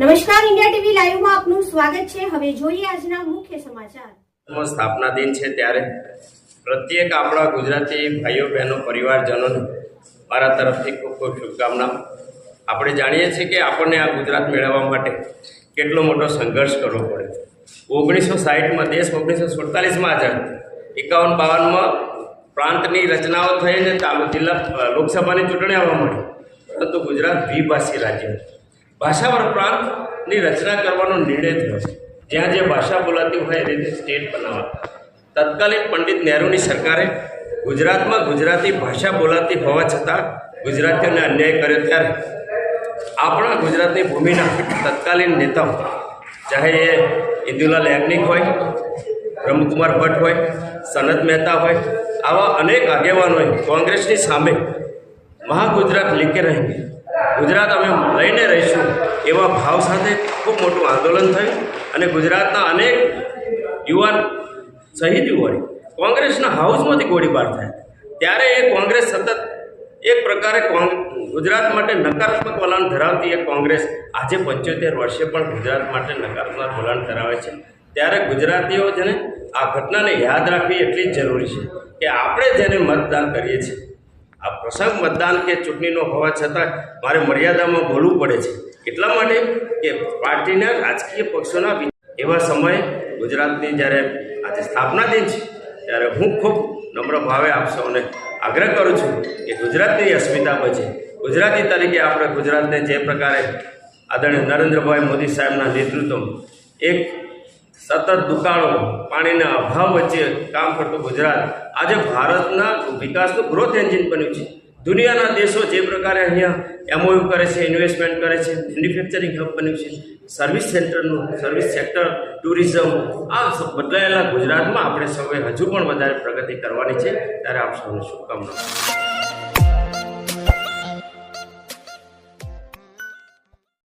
નમસ્કાર, India TV લાઈવમાં આપનું સ્વાગત છે. હવે જોઈએ આજના મુખ્ય સમાચાર. સ્થાપના દિન છે ત્યારે પ્રત્યેક આપણા ગુજરાતી ભાઈઓ, બહેનો, પરિવારજનોને મારા તરફથી ખૂબ ખૂબ શુભકામના. આપણે જાણીએ છીએ કે આપણને આ ગુજરાત મેળવવા માટે કેટલો મોટો સંઘર્ષ કરવો પડે. ઓગણીસો સાહીઠમાં, દેશ ઓગણીસો સુડતાલીસમાં આઝાદ એકાવન બાવનમાં પ્રાંતની રચનાઓ થઈને તાલુ જિલ્લા લોકસભાની ચૂંટણી આવવા મળી પરંતુ ગુજરાત દ્વિભાષી રાજ્ય હતું. ભાષાવાર પ્રાંતની રચના કરવાનો નિર્ણય થયો જ્યાં જે ભાષા બોલાતી હોય એ સ્ટેટ બનાવવા તત્કાલીન પંડિત નહેરુની સરકારે ગુજરાતમાં ગુજરાતી ભાષા બોલાતી હોવા છતાં ગુજરાતીઓને અન્યાય કર્યો ત્યારે આપણા ગુજરાતની ભૂમિના તત્કાલીન નેતાઓ, ચાહે એ ઇન્દુલાલ યાજ્ઞિક હોય, બ્રહ્મકુમાર ભટ્ટ હોય, સનત મહેતા હોય, આવા અનેક આગેવાનોએ કોંગ્રેસની સામે મહાગુજરાત લીકે રહી. ગુજરાત અમે લઈને રહીશું. એવા ભાવ સાથે ખૂબ મોટું આંદોલન થયું અને ગુજરાતના અનેક યુવાન શહીદ હોય કોંગ્રેસના હાઉસમાંથી ગોળીબાર થયા. ત્યારે એ કોંગ્રેસ સતત એક પ્રકારે ગુજરાત માટે નકારાત્મક વલણ ધરાવતી એ કોંગ્રેસ આજે પંચોતેર વર્ષે પણ ગુજરાત માટે નકારાત્મક વલણ ધરાવે છે. ત્યારે ગુજરાતીઓ જેને આ ઘટનાને યાદ રાખવી એટલી જ જરૂરી છે કે આપણે જેને મતદાન કરીએ છીએ. આ પ્રસંગ મતદાન કે ચૂંટણીનો હોવા છતાં મારે મર્યાદામાં બોલવું પડે છે. એટલા માટે કે પાર્ટીના રાજકીય પક્ષોના એવા સમયે ગુજરાતની જ્યારે આજે સ્થાપના દિન છે, ત્યારે હું ખૂબ નમ્ર ભાવે આપ સૌને આગ્રહ કરું છું કે ગુજરાતની અસ્મિતા બચે ગુજરાતી તરીકે આપણે ગુજરાતને જે પ્રકારે આદરણીય નરેન્દ્રભાઈ મોદી સાહેબના નેતૃત્વમાં એક સતત દુકાળો પાણીના અભાવ વચ્ચે કામ કરતું ગુજરાત આજે ભારતના વિકાસનું ગ્રોથ એન્જિન બન્યું છે. દુનિયાના દેશો જે પ્રકારે અહીંયા એમઓયુ કરે છે ઇન્વેસ્ટમેન્ટ કરે છે મેન્યુફેક્ચરિંગ હબ બન્યું છે સર્વિસ સેન્ટરનું સર્વિસ સેક્ટર ટુરિઝમ આ બદલાયેલા ગુજરાતમાં આપણે સૌએ હજુ પણ વધારે પ્રગતિ કરવાની છે. ત્યારે આપ સૌને શુભકામનાઓ.